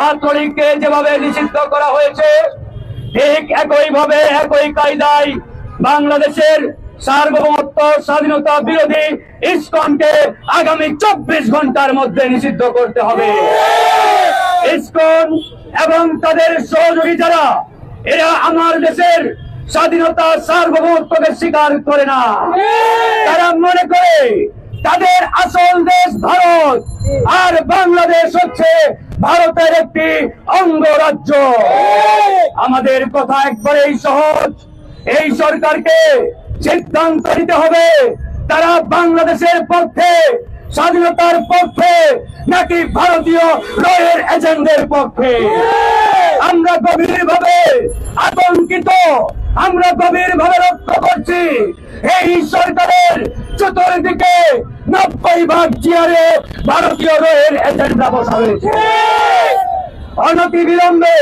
ছাত্রলীগকে যেভাবে নিষিদ্ধ করা হয়েছে, ঠিক একই ভাবে একই কায়দায় বাংলাদেশের সার্বভৌমত্ব, স্বাধীনতা বিরোধী ইসকনকে আগামী চব্বিশ ঘণ্টার মধ্যে নিষিদ্ধ করতে হবে। এবং তাদের সহযোগী যারা, এরা আমার দেশের স্বাধীনতা, সার্বভৌমত্বকে স্বীকার করে না। তারা মনে করে তাদের আসল দেশ ভারত, আর বাংলাদেশ হচ্ছে ভারতের একটি অঙ্গরাজ্য। আমাদের কথা একবারেই সহজ। এই সরকারকে সিদ্ধান্ত নিতে হবে। তারা বাংলাদেশের পক্ষে, স্বাধীনতার পক্ষে, নাকি ভারতীয় পক্ষে? আমরা গভীর ভাবে আতঙ্কিত। আমরা গভীর ভাবে লক্ষ্য করছি, এই সরকারের চতুর্দিকে নব্বই ভাগ চেয়ারে ভারতীয় রয়ের এজেন্ডা বসা হয়েছে। অনতি বিলম্বে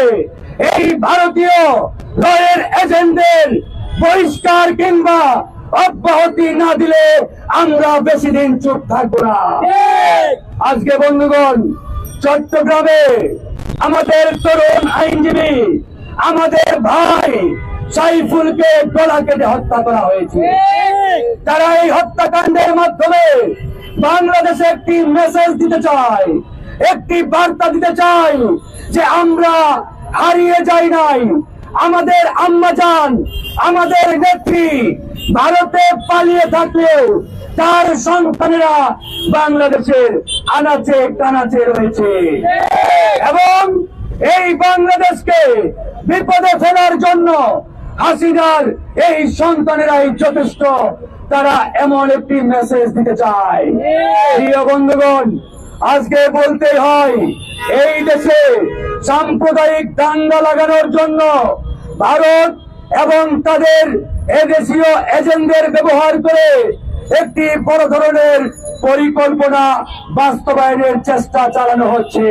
এই ভারতীয় রয়ের এজেন্টের বহিষ্কার কিংবা অব্যাহতি না দিলে আমরা বেশি দিন চুপ থাকব না। আজকে বন্ধুগণ, চট্টগ্রামে আমাদের তরুণ আইনজীবী, আমাদের ভাই সাইফুলকে গলা কেটে হত্যা করা হয়েছে। তারা এই হত্যাকাণ্ডের মাধ্যমে বাংলাদেশে একটি মেসেজ দিতে চায়, একটি বার্তা দিতে চাই যে আমরা হারিয়ে যাই নাই। আমাদের আম্মাজান আমাদের নেত্রী ভারতে পালিয়ে থাকলেও তার সন্তানেরা বাংলাদেশের আনাচে কানাচে রয়েছে। এবং এই বাংলাদেশকে বিপদে ফেলার জন্য হাসিনার এই সন্তানেরাই যথেষ্ট। তারা এমন একটি মেসেজ দিতে চায়। প্রিয় বন্ধুগণ, আজকে বলতে হয়, এই দেশে সাম্প্রদায়িক দাঙ্গা লাগানোর জন্য ভারত এবং তাদের এদেশীয় এজেন্টদের ব্যবহার করে একটি বড় ধরনের পরিকল্পনা বাস্তবায়নের চেষ্টা চালানো হচ্ছে।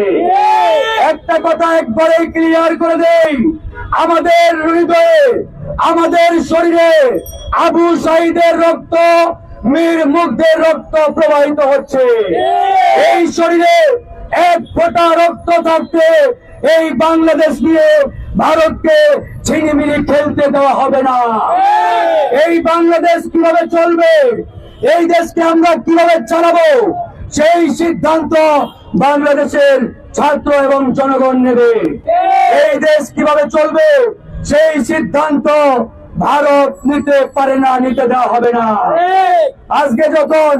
একটা কথা একবারেই ক্লিয়ার করে দেই, আমাদের হৃদয়ে আমাদের শরীরে আবু সাইদের রক্ত, মীর মুগ্ধের রক্ত প্রবাহিত হচ্ছে। এই শরীরে এক ফোঁটা রক্ত থাকতে এই বাংলাদেশ নিয়ে ভারতকে ছিনিমিনি খেলতে দেওয়া হবে না। এই বাংলাদেশ কীভাবে চলবে, এই দেশকে আমরা কীভাবে চালাবো, সেই সিদ্ধান্ত বাংলাদেশের ছাত্র এবং জনগণ নেবে। এই দেশ কীভাবে চলবে সেই সিদ্ধান্ত ভারত নিতে পারে না, নিতে দেওয়া হবে না। আজকে যখন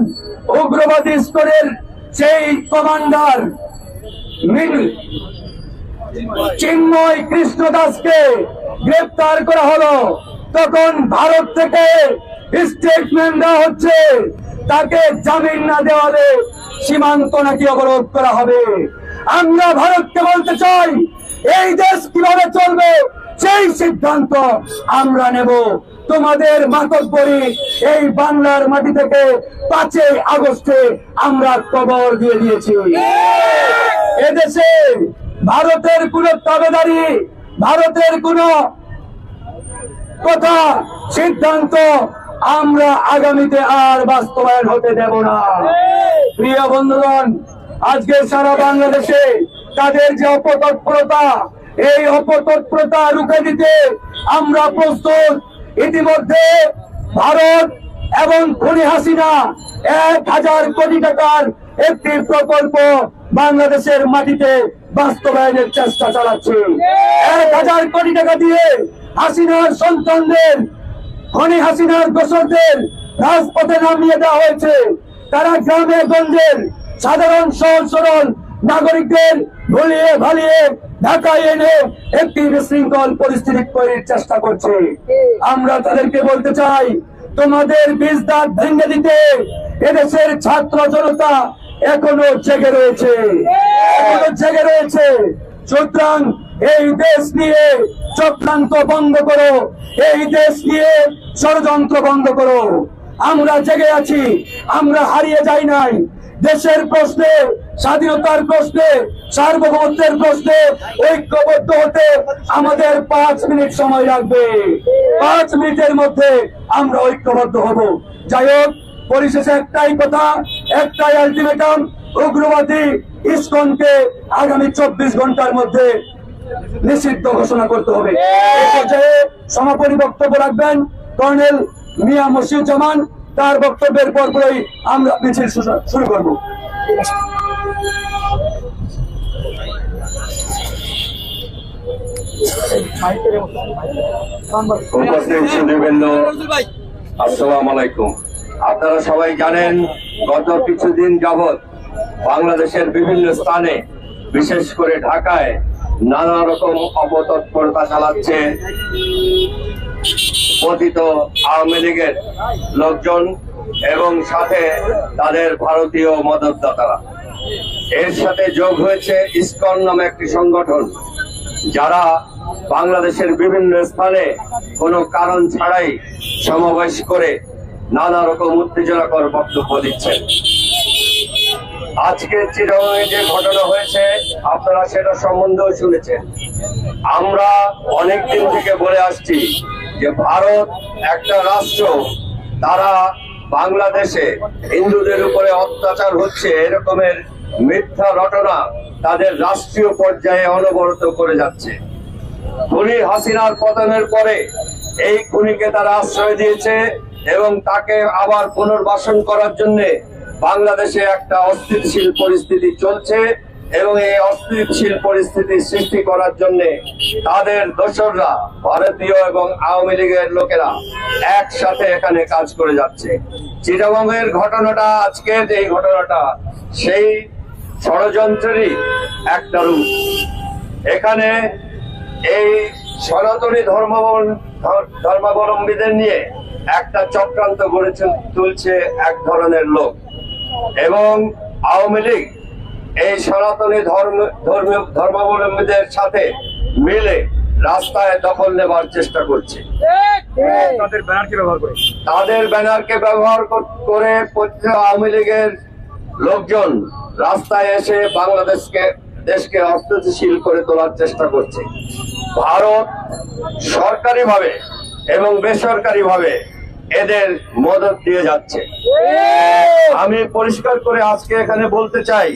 উগ্রবাদী স্তরের সেই কমান্ডার চিন্ময় কৃষ্ণ দাসকে গ্রেপ্তার করা হলো, তখন ভারত থেকে স্টেটমেন্ট দেওয়া হচ্ছে, তাকে জামিন না দেওয়ালে সীমান্ত নাকি অবরোধ করা হবে। আমরা ভারতকে বলতে চাই, এই দেশ কীভাবে চলবে? সেই সিদ্ধান্ত আমরা নেব, তোমাদের মাতব্বরি এই বাংলার মাটি থেকে পাঁচই আগস্টে আমরা কবর দিয়ে দিয়েছি। এদেশে ভারতের কোন তাবেদারি, ভারতের কোন কথা, সিদ্ধান্ত আমরা আগামীতে আর বাস্তবায়ন হতে দেব না। প্রিয় বন্ধুগণ, আজকে সারা বাংলাদেশে তাদের যে অপতৎপরতা এই অপতৎপরতা রুখে দিতে আমরা প্রস্তুত। ইতিমধ্যে ভারত এবং খনি হাসিনা এক হাজার কোটি টাকার একটি প্রকল্প বাংলাদেশের মাটিতে বাস্তবায়নের চেষ্টা চালাচ্ছে। এক হাজার কোটি টাকা দিয়ে হাসিনার সন্তানদের, খনি হাসিনার দোষরদের রাজপথে নামিয়ে দেওয়া হয়েছে। তারা গ্রামে গঞ্জের সাধারণ সহজ সরল নাগরিকদের ভুলিয়ে ভালিয়ে ঢাকায় এনে একটি বিশৃঙ্খল পরিস্থিতি তৈরির চেষ্টা করছে। আমরা তাদেরকে বলতে চাই, তোমাদের বীজ দাঁত ভেঙে দিতে এদেশের ছাত্র জনতা এখনও জেগে রয়েছে। এখনও জেগে রয়েছে। সুতরাং এই দেশ নিয়ে চক্রান্ত বন্ধ করো। এই দেশ নিয়ে ষড়যন্ত্র বন্ধ করো। আমরা জেগে আছি, আমরা হারিয়ে যাই নাই। দেশের প্রশ্নে, স্বাধীনতার প্রশ্নে, সার্বভৌমত্বের প্রশ্নে ঐক্যবদ্ধ হতে আমাদের পাঁচ মিনিট সময় লাগবে। পাঁচ মিনিটের মধ্যে আমরা ঐক্যবদ্ধ হব। যাই হোক, পরিশেষে একটাই কথা, একটাই আলটিমেটাম উগ্রবাদী ইসকনকে আগামী চব্বিশ ঘণ্টার মধ্যে নিষিদ্ধ ঘোষণা করতে হবে। এই পর্যায়ে সমাপনী বক্তব্য রাখবেন কর্নেল মিয়া মসিউজ্জামান তার বক্তব্যের পর পরই আমরা মিছিল শুরু করব। আসসালাম আলাইকুম। আপনারা সবাই জানেন, গত কিছুদিন যাবৎ বাংলাদেশের বিভিন্ন স্থানে, বিশেষ করে ঢাকায় নানা রকম অপতৎপরতা চালাচ্ছে। পতিত আওয়ামী লীগের লোকজন এবং সাথে তাদের ভারতীয় মদতদাতারা। এর সাথে যোগ হয়েছে ইসকন নামে একটি সংগঠন, যারা বাংলাদেশের বিভিন্ন স্থানে কোনো কারণ ছাড়াই সমাবেশ করে নানা রকম উত্তেজনাকর বক্তব্য দিচ্ছেন। আজকে চিরঙে যে ঘটনা হয়েছে, আপনারা সেটা সম্বন্ধেও শুনেছেন। আমরা অনেক দিন থেকে বলে আসছি যে ভারত একটা রাষ্ট্র, তারা বাংলাদেশে হিন্দুদের উপরে অত্যাচার হচ্ছে, এরকমের মিথ্যা রটনা তাদের রাষ্ট্রীয় পর্যায়ে অনবরত করে যাচ্ছে। খুনি হাসিনার পতনের পরে এই খুনিকে তারা আশ্রয় দিয়েছে এবং তাকে আবার পুনর্বাসন করার জন্য বাংলাদেশে একটা অস্থিতিশীল পরিস্থিতি চলছে। এবং এই অস্থিতিশীল পরিস্থিতি সৃষ্টি করার জন্য তাদের দোসররা, ভারতীয় এবং আওয়ামী লীগের লোকেরা একসাথে এখানে কাজ করে যাচ্ছে। চিটাগংয়ের ঘটনাটা, আজকের এই ঘটনাটা, সেই ষড়যন্ত্রেরই একটা রূপ। এখানে এই সনাতনী ধর্ম ধর্মাবলম্বীদের নিয়ে একটা চক্রান্ত গড়ে তুলছে এক ধরনের লোক। এবং আওয়ামী লীগ এই সনাতনী ধর্ম ধর্মীয় ধর্মাবলম্বীদের সাথে মিলে রাস্তায় দখল নেবার চেষ্টা করছে। তাদের ব্যানারকে ব্যবহার করে। তাদের ব্যানারকে ব্যবহার করে আওয়ামী লীগের লোকজন রাস্তায় এসে বাংলাদেশকে দেশকে অস্থিতিশীল করে তোলার চেষ্টা করছে। ভারত সরকারিভাবে এবং বেসরকারিভাবে এদের মদত দিয়ে যাচ্ছে। আমি পরিষ্কার করে আজকে এখানে বলতে চাই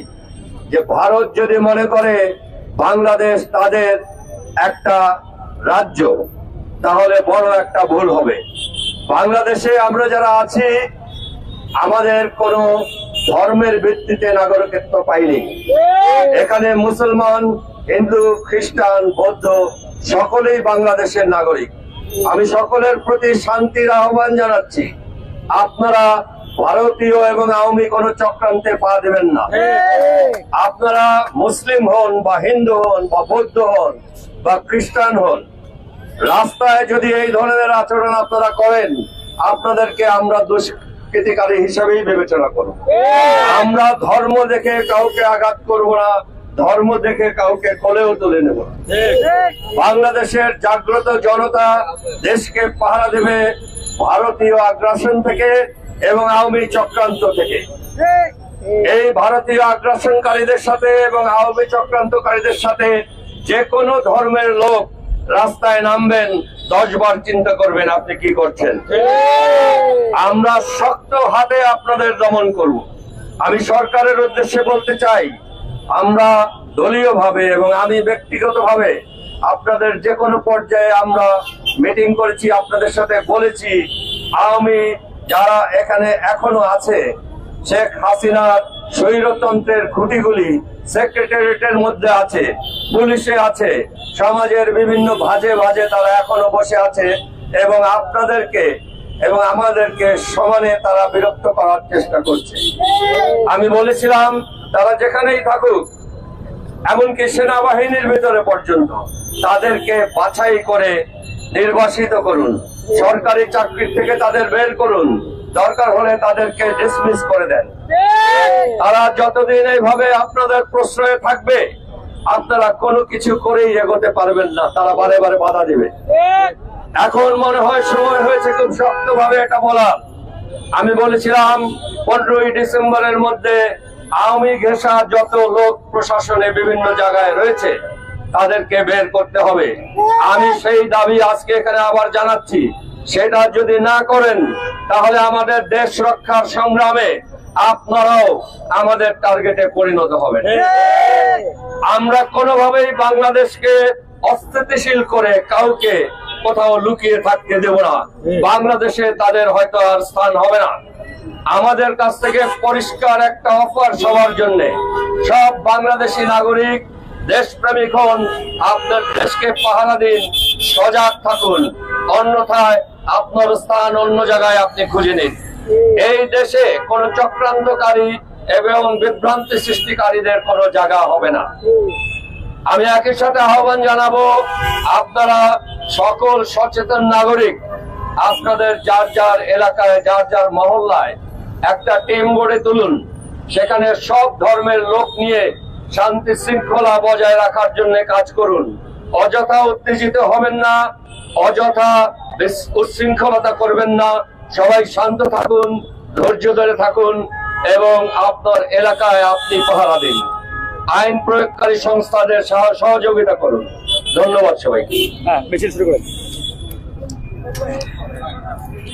যে ভারত যদি মনে করে বাংলাদেশ তাদের একটা রাজ্য, তাহলে বড় একটা ভুল হবে। বাংলাদেশে আমরা যারা আছি, আমাদের কোনো ধর্মের ভিত্তিতে নাগরিকত্ব পাইনি। এখানে মুসলমান, হিন্দু, খ্রিস্টান, বৌদ্ধ, সকলেই বাংলাদেশের নাগরিক। আমি সকলের প্রতি শান্তির আহ্বান জানাচ্ছি। আপনারা ভারতীয় এবং আওয়ামী কোন চক্রান্তে পা দেবেন না। আপনারা মুসলিম হন বা হিন্দু হন বা বৌদ্ধ হন বা খ্রিস্টান হন, রাস্তায় যদি এই ধরনের আচরণ আপনারা করেন, আপনাদেরকে আমরা দুষ্কৃতিকারী হিসাবেই বিবেচনা করব। আমরা ধর্ম দেখে কাউকে আঘাত করব না, ধর্ম দেখে কাউকে কোলেও তুলে নেব বাংলাদেশের জাগ্রত জনতা দেশকে পাহারা দেবে, ভারতীয় আগ্রাসন থেকে এবং আওয়ামী চক্রান্ত থেকে। এই ভারতীয় আগ্রাসনকারীদের সাথে এবং আওয়ামী চক্রান্তকারীদের সাথে যে কোনো ধর্মের লোক রাস্তায় নামবেন, দশ বার চিন্তা করবেন আপনি কি করছেন। আমরা শক্ত হাতে আপনাদের দমন করব। আমি সরকারের উদ্দেশ্যে বলতে চাই, আমরা দলীয় ভাবে এবং আমি ব্যক্তিগত ভাবে আপনাদের যে কোনো পর্যায়ে আমরা মিটিং করেছি, আপনাদের সাথে বলেছি, আওয়ামী যারা এখানে এখনও আছে, শেখ হাসিনার স্বৈরতন্ত্রের খুঁটিগুলি সেক্রেটারিয়েটের মধ্যে আছে, পুলিশে আছে, সমাজের বিভিন্ন ভাজে ভাজে তারা এখনও বসে আছে এবং আপনাদেরকে এবং আমাদেরকে সমানে তারা বিরক্ত করার চেষ্টা করছে। আমি বলেছিলাম, তারা যেখানেই থাকুক, এমনকি সেনাবাহিনীর ভিতরে পর্যন্ত, তাদেরকে বাছাই করে নির্বাসিত করুন। সরকারি চাকরির থেকে তাদের বের করুন। দরকার হলে তাদেরকে ডিসমিস করে দেন। তারা যতদিন এইভাবে আপনাদের প্রশ্রয়ে থাকবে, আপনারা কোনো কিছু করেই এগোতে পারবেন না। তারা বারে বারে বাধা দেবে। এখন মনে হয় সময় হয়েছে খুব শক্তভাবে এটা বলার। আমি বলেছিলাম, পনেরোই ডিসেম্বরের মধ্যে আওয়ামী ঘেঁষা যত লোক প্রশাসনে বিভিন্ন জায়গায় রয়েছে তাদেরকে বের করতে হবে। আমি সেই দাবি আজকে এখানে আবার জানাচ্ছি। সেটা যদি না করেন, তাহলে আমাদের দেশ রক্ষার সংগ্রামে আপনারাও আমাদের টার্গেটে পরিণত হবেন। আমরা কোনোভাবেই বাংলাদেশকে অস্থিতিশীল করে কাউকে কোথাও লুকিয়ে থাকতে দেব না। বাংলাদেশে তাদের হয়তো আর স্থান হবে না। আমাদের কাছ থেকে পরিষ্কার একটা অফার সবার জন্য। সব বাংলাদেশি নাগরিক দেশপ্রেমিক হন আপনার দেশকে পাহারা দিন, সজাগ থাকুন। অন্যথায় আপনার স্থান অন্য জায়গায় আপনি খুঁজে নিন। এই দেশে কোন চক্রান্তকারী এবং বিভ্রান্তি সৃষ্টিকারীদের কোনো জায়গা হবে না। আমি একই সাথে আহ্বান জানাব, আপনারা সকল সচেতন নাগরিক, আপনাদের যার যার এলাকায়, যার যার মহল্লায় একটা টিম গড়ে তুলুন। সেখানে সব ধর্মের লোক নিয়ে শান্তি শৃঙ্খলা বজায় রাখার জন্য কাজ করুন। অযথা উত্তেজিত হবেন না, অযথা উচ্ছৃঙ্খলতা করবেন না। সবাই শান্ত থাকুন, ধৈর্য ধরে থাকুন এবং আপনার এলাকায় আপনি পাহারা দিন। আইন প্রয়োগকারী সংস্থাদের সহ- সহযোগিতা করুন। ধন্যবাদ সবাইকে। হ্যাঁ মিছিল শুরু করেন।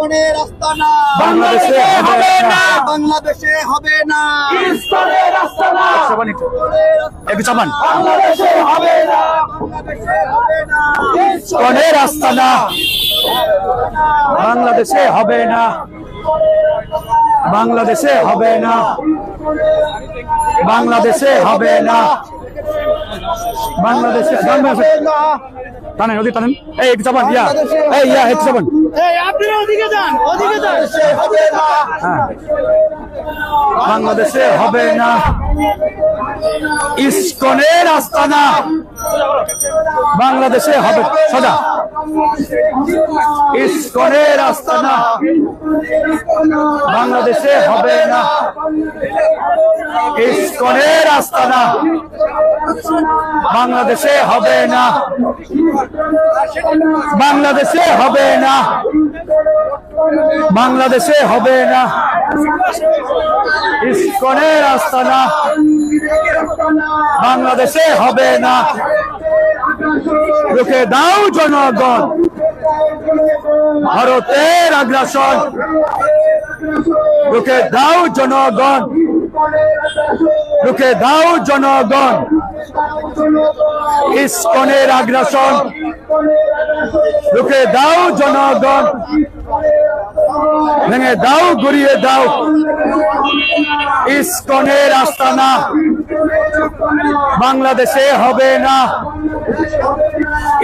বাংলাদেশে হবে না। বাংলাদেশে হবে না। বাংলাদেশে হবে না। চাপান একটু একটু চাপান বাংলাদেশে হবে না। বাংলাদেশে হবে না। ইসলামে রাস্তা না। বাংলাদেশে হবে না। বাংলাদেশে হবে না। বাংলাদেশে হবে না। বাংলাদেশে হবে না। টানেন ওদিকে টানেন। এই একটু চাপান ইয়া। এই ইয়া একটু চাপান। এই আপনি ওদিকে যান ওদিকে যান। হবে না। হ্যাঁ। বাংলাদেশে হবে না। ইস্কনের আস্তানা বাংলাদেশে হবে। সোজা। ইস্কনের আস্তানা বাংলাদেশে হবে না। ইস্কনের আস্তানা বাংলাদেশে হবে না। বাংলাদেশে হবে না। বাংলাদেশে হবে না। ইস্কনের আস্তানা বাংলাদেশে হবে না। রুখে দাও জনগণ। ভারতের আগ্রাসন। রুখে দাও জনগণ। রুখে দাও জনগণ। ইস্কনের আগ্রাসন। রুখে দাও জনগণ। ভেঙে দাও ঘুরিয়ে দাও। ইস্কনের আস্তানা। বাংলাদেশে হবে না।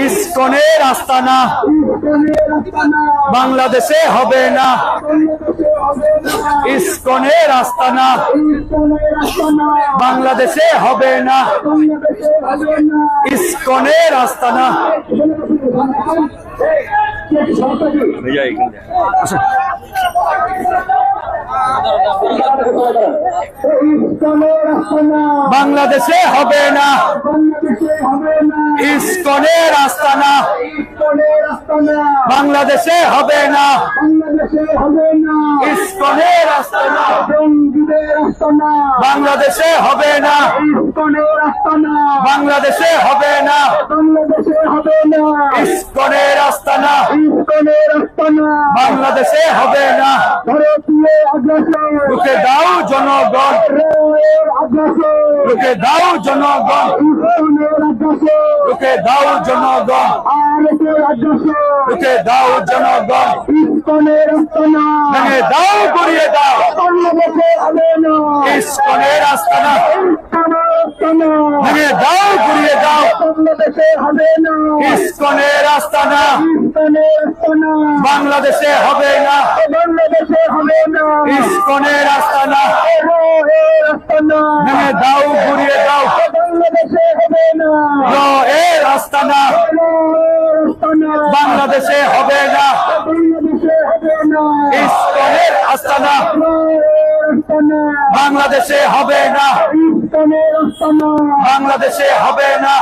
ইস্কনের আস্তানা বাংলাদেশে হবে না। ইস্কনের আস্তানা বাংলাদেশে হবে না। ইস্কনের আস্তানা বাংলাদেশে হবে না। ইস্কনের আস্তানা বাংলাদেশে হবে না। ইস্কনের আস্তানা বাংলাদেশে হবে না। বাংলাদেশে হবে না। বাংলাদেশে হবে না। ইস্কনের আস্তানা ইস্কনের আস্তানা বাংলাদেশে হবে না। রুখে দাও জনগণ। রুখে দাও জনগণ। রুখে দাও জনগণ। রুখে দাও জনগণ। ভেঙে দাও গড়িয়ে দাও। ইস্কনের আস্তানা ভেঙে দাও গড়িয়ে দাও। ইস্কনের আস্তানা বাংলাদেশে হবে না। বাংলাদেশে হবে না ইস্কনের আস্তানা ভেঙে দাও ঘুরিয়ে দাও। বাংলাদেশে হবে না বাংলাদেশে হবে না। ইস্কনের আস্তানা। বাংলাদেশে হবে না। বাংলাদেশে হবে না।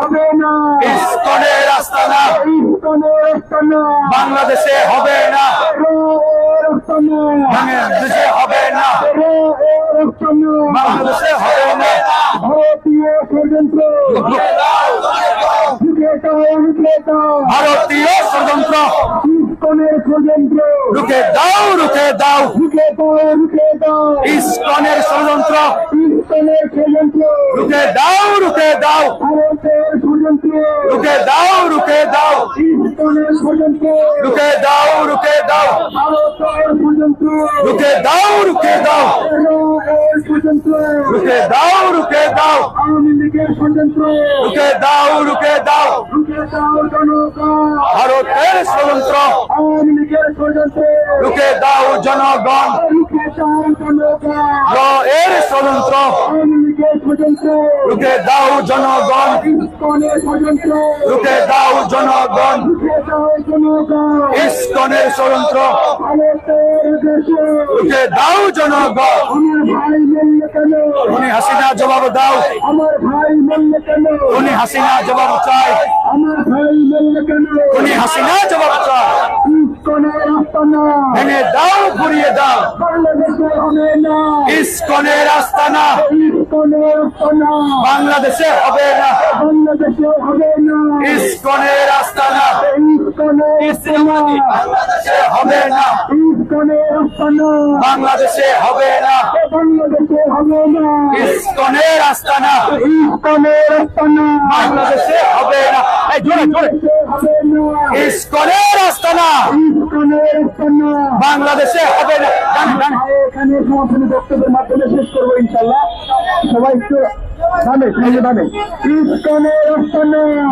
হবে না ইস্কনের আস্তানা। বাংলাদেশে হবে না। বাংলাদেশে হবে না। বাংলাদেশে হবে না। ভারতীয় ষড়যন্ত্র ভারতীয় ষড়যন্ত্র। ইস্কনের ষড়যন্ত্র। রুখে দাও রুখে দাও। রুখে দাও রুখে দাও। ইস্কনের ষড়যন্ত্র। ইস্কনের ষড়যন্ত্র। রুখে দাও রুখে দাও। ভারতের ষড়যন্ত্র। রুখে দাও রুখে দাও। ইস্কনের ষড়যন্ত্র। রুখে দাও রুখে দাও। ভারতের ষড়যন্ত্র। রুখে দাও রুখে দাও। ষড়যন্ত্র। রুখে দাও রুখে দাও। আওয়ামী লীগের ষড়যন্ত্র। রুখে দাও রুখে দাও। ভারতের ষড়যন্ত্র রুখে দাও জনগণ। এর ষড়যন্ত্র রুখে দাও জনগণ। রুখে দাও জনগণ। ইস্কনের দেশে রুখে দাও জনগণ। কেন? উনি হাসিনা জবাব দাও। আমার ভাই মরলে কেন? উনি হাসিনা জবাব চায় আমার ভাই মরলে কেন? উনি হাসিনা জবাব রাস্তা না। ভেঙে দাও ঘুরিয়ে দাও। বাংলাদেশে হবে না। ইস্কনের আস্তানা ইস্কনের রাস্তা না। বাংলাদেশে হবে না। বাংলাদেশে হবে না। ইস্কনের রাস্তা না। বাংলাদেশে হবে না। ইস্কনের রাস্তা না বাংলাদেশে হবে না। বাংলাদেশে হবে না। ইস্কনের আস্তানা। ইস্কনের রাস্তা না বাংলাদেশে হবে না। এই জোরে জোরে। ইস্কনের আস্তানা। ইস্কনের রাস্তা না বাংলাদেশে হবে না। জানি জানি। এখানে সমাপনী বক্তব্যের মাধ্যমে শেষ করব ইনশাল্লাহ সবাই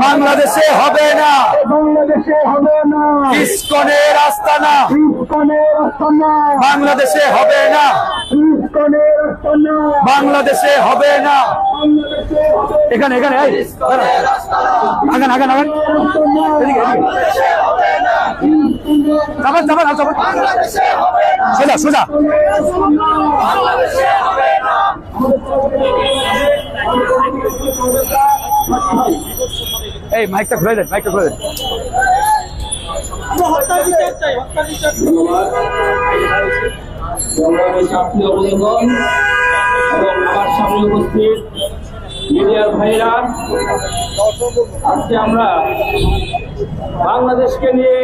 বাংলাদেশে হবে না। বাংলাদেশে হবে না। ইস্কনের আস্তানা ইস্কনের রাস্তা না। বাংলাদেশে হবে না। ইস্কনের রাস্তা না। বাংলাদেশে হবে না। এখানে এখানে। আগান আগান আগান। এদিকে যাবেন সোজা সোজা। এই মাইকটা খুলে দেন মাইকটা খুলে দেন। অবলম্বন এবং আমার সামনে উপস্থিত মিডিয়ার ভাইরা আজকে আমরা বাংলাদেশকে নিয়ে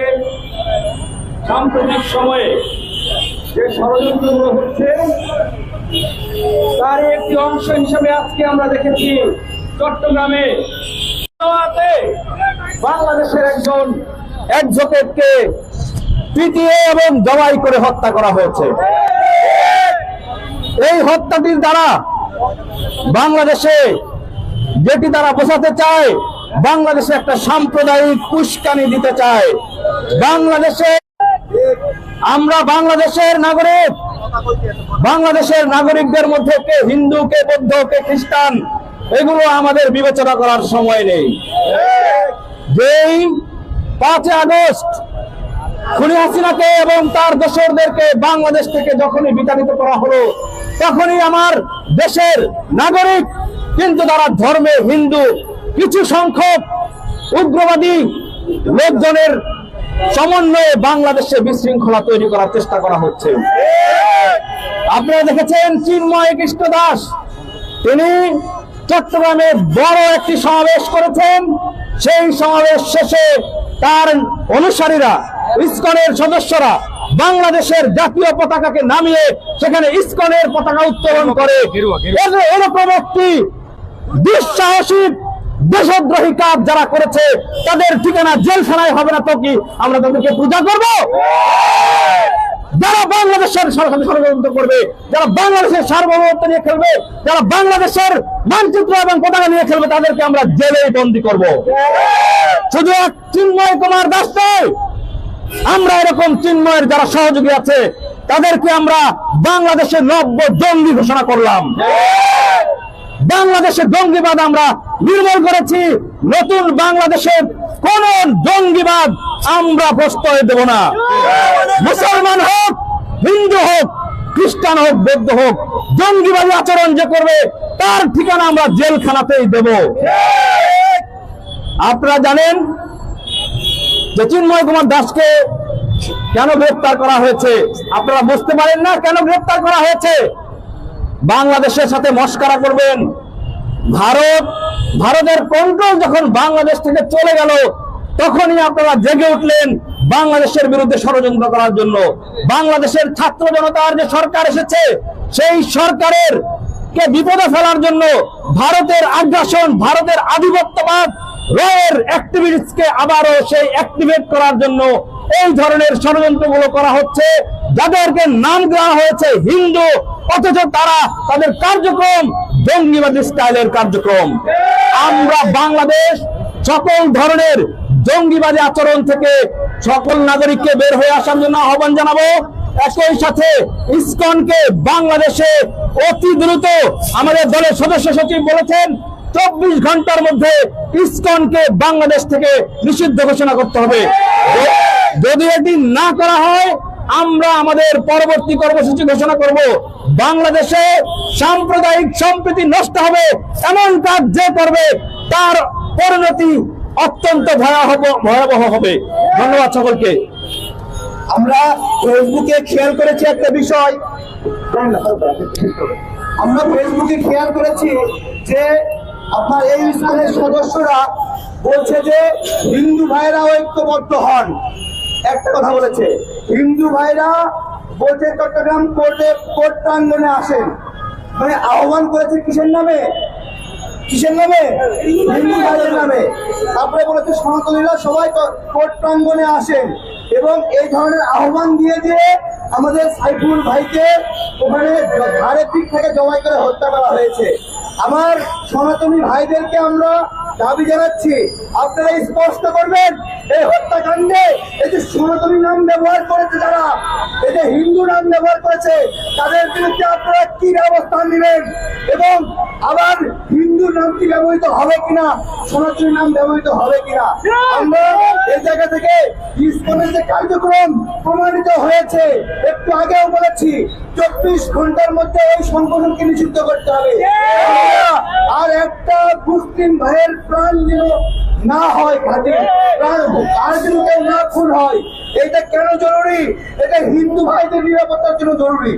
সাম্প্রতিক সময়ে যে ষড়যন্ত্রগুলো হচ্ছে তার একটি অংশ হিসেবে আজকে আমরা দেখেছি চট্টগ্রামে। বাংলাদেশের একজন অ্যাডভোকেটকে পিটিয়ে এবং জবাই করে হত্যা করা হয়েছে। এই হত্যাটির দ্বারা বাংলাদেশে যেটি তারা বোঝাতে চায়, বাংলাদেশে একটা সাম্প্রদায়িক উস্কানি দিতে চায়। বাংলাদেশে আমরা বাংলাদেশের নাগরিক বাংলাদেশের নাগরিকদের মধ্যে কে হিন্দু, কে বৌদ্ধ, কে খ্রিস্টান, এগুলো আমাদের বিবেচনা করার সময় নেই। যেই পাঁচই আগস্ট খুনি হাসিনাকে এবং তার দোসরদেরকে বাংলাদেশ থেকে যখনই বিতাড়িত করা হলো, তখনই আমার দেশের নাগরিক, কিন্তু তারা ধর্মে হিন্দু, কিছু সংখ্যক উগ্রবাদী লোকজনের সমন্বয়ে বাংলাদেশে বিশৃঙ্খলা তৈরি করার চেষ্টা করা হচ্ছে। আপনারা দেখেছেন চিন্ময় কৃষ্ণ দাস। তিনি চট্টগ্রামে বড় একটি সমাবেশ করেছেন। সেই সমাবেশ শেষে তার অনুসারীরা, ইসকনের সদস্যরা বাংলাদেশের জাতীয় পতাকাকে নামিয়ে সেখানে ইসকনের পতাকা উত্তোলন করে। এর- এরকম একটি দুঃসাহসিক দেশদ্রোহী কাজ যারা করেছে, তাদের ঠিকানা জেলখানায় হবে না তো কি? আমরা তাদেরকে পূজা করব? যারা বাংলাদেশের ষড়যন্ত্র করবে, যারা বাংলাদেশের সার্বভৌমত্ব নিয়ে খেলবে, যারা বাংলাদেশের মানচিত্র এবং পতাকা নিয়ে খেলবে, তাদেরকে আমরা জেলেই বন্দি করব। শুধু এক চিন্ময় কুমার দাস আমরা এরকম চিন্ময়ের যারা সহযোগী আছে, তাদেরকে আমরা বাংলাদেশের নব্য জঙ্গি ঘোষণা করলাম। বাংলাদেশের জঙ্গিবাদ আমরা নির্মূল করেছি। নতুন বাংলাদেশের কোন জঙ্গিবাদ আমরা প্রশ্রয় দেব না। মুসলমান হোক, হিন্দু হোক, খ্রিস্টান হোক, বৌদ্ধ হোক, জঙ্গিবাদী আচরণ যে করবে, তার ঠিকানা আমরা জেলখানাতেই দেব। আপনারা জানেন যে চিন্ময় কুমার দাসকে কেন গ্রেফতার করা হয়েছে? আপনারা বুঝতে পারেন না কেন গ্রেফতার করা হয়েছে? বাংলাদেশের সাথে মস্কারা করবেন। ভারত, ভারতের কন্ট্রোল যখন বাংলাদেশ থেকে চলে গেল, তখনই আপনারা জেগে উঠলেন বাংলাদেশের বিরুদ্ধে ষড়যন্ত্র করার জন্য। বাংলাদেশের ছাত্র জনতার যে সরকার এসেছে, সেই সরকারের কে বিপদে ফেলার জন্য ভারতের আগ্রাসন, ভারতের আধিপত্যবাদ, রয়ের অ্যাক্টিভিটিসকে আবারও সেই অ্যাক্টিভেট করার জন্য এই ধরনের ষড়যন্ত্রগুলো করা হচ্ছে। যাদেরকে নাম দেওয়া হয়েছে হিন্দু, অথচ তারা তাদের কার্যক্রম জঙ্গিবাদী স্টাইলের কার্যক্রম। আমরা বাংলাদেশ সকল ধরনের জঙ্গিবাদী আচরণ থেকে সকল নাগরিককে বের হয়ে আসার জন্য আহ্বান জানাব। একই সাথে ইসকনকে বাংলাদেশে অতি দ্রুত আমাদের দলের সদস্য সচিব বলেছেন, চব্বিশ ঘণ্টার মধ্যে ইসকনকে বাংলাদেশ থেকে নিষিদ্ধ ঘোষণা করতে হবে। যদি এটি না করা হয়, আমরা আমাদের পরবর্তী কর্মসূচি ঘোষণা করব। বাংলাদেশে সাম্প্রদায়িক সম্প্রীতি নষ্ট হবে, এমন কাজ যে করবে, তার পরিণতি অত্যন্ত ভয়াবহ ভয়াবহ হবে। ধন্যবাদ সকলকে। আমরা ফেসবুকে খেয়াল করেছি একটা বিষয়। আমরা ফেসবুকে খেয়াল করেছি যে আপনার এই স্কুলের সদস্যরা বলছে যে হিন্দু ভাইরা ঐক্যবদ্ধ হন। একটা কথা বলেছে। হিন্দু ভাইরা বলছে চট্টগ্রাম কোর্টে কোর্ট প্রাঙ্গনে আসেন। মানে আহ্বান করেছে কিসের নামে? কিসের নামে? হিন্দু ভাইদের নামে। তারপরে বলেছে সনাতনীরা সবাই কোর্ট প্রাঙ্গনে আসেন এবং এই ধরনের আহ্বান দিয়ে দিয়ে আমাদের সাইফুল ভাইকে ওখানে ধারের দিক থেকে জমাই করে হত্যা করা হয়েছে। আমার সনাতনী ভাইদেরকে আমরা দাবি জানাচ্ছি, আপনারা স্পষ্ট করবেন, এই হত্যাকাণ্ডে এই যে সনাতনী নাম ব্যবহার করেছে যারা, এই যে হিন্দু নাম ব্যবহার করেছে, তাদের বিরুদ্ধে আপনারা কি ব্যবস্থা নেবেন? এবং আবার হিন্দু নামটি ব্যবহৃত হবে কিনা, সনাতনী নাম ব্যবহৃত হবে কিনা? আমরা এই জায়গা থেকে ইসকনের যে কার্যক্রম প্রমাণিত হয়েছে, একটু আগেও বলেছি, চব্বিশ ঘণ্টার মধ্যে এই সংগঠনকে নিষিদ্ধ করতে হবে। আর একটা মুসলিম ভাইয়ের প্রাণ যেন না হয় ঘাটে আর যেন কেউ না খুন হয় এটা কেন জরুরি? এটা হিন্দু ভাইদের নিরাপত্তার জন্য জরুরি।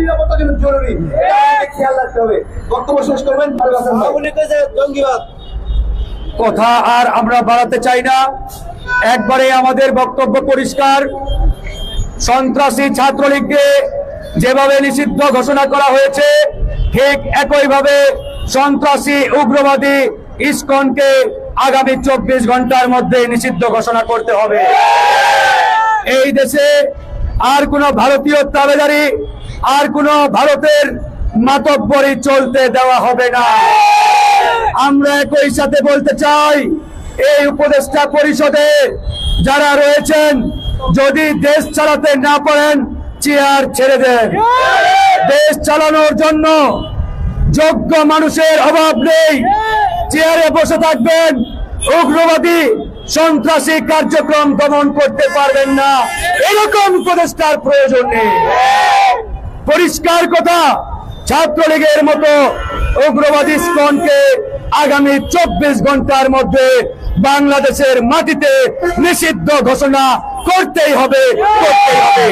নিরাপত্তার জন্য জরুরি। এটা খেয়াল রাখতে হবে। বক্তব্য শেষ করবেন ফারুক হাসান ভাই। জঙ্গিবাদ। কথা আর আমরা বাড়াতে চাই না। একবারে আমাদের বক্তব্য পরিষ্কার। সন্ত্রাসী ছাত্রলীগকে যেভাবে নিষিদ্ধ ঘোষণা করা হয়েছে ঠিক একইভাবে সন্ত্রাসী, উগ্রবাদী ইসকনকে আগামী চব্বিশ ঘণ্টার মধ্যে নিষিদ্ধ ঘোষণা করতে হবে। এই দেশে আর কোনো ভারতীয় তাবেদারি, আর কোনো ভারতের মাতব্বরি চলতে দেওয়া হবে না। আমরা একই সাথে বলতে চাই, এই উপদেষ্টা পরিষদে যারা রয়েছেন, যদি দেশ চালাতে না পারেন, চেয়ার ছেড়ে দেন। দেশ চালানোর জন্য যোগ্য মানুষের অভাব নেই। চেয়ারে বসে থাকবেন, উগ্রবাদী, সন্ত্রাসী কার্যক্রম দমন করতে পারবেন না। এরকম উপদেষ্টার প্রয়োজন নেই। পরিষ্কার কথা, ছাত্রলীগের মতো উগ্রবাদী স্কনকে আগামী চব্বিশ ঘণ্টার মধ্যে বাংলাদেশের মাটিতে নিষিদ্ধ ঘোষণা করতেই হবে করতেই হবে।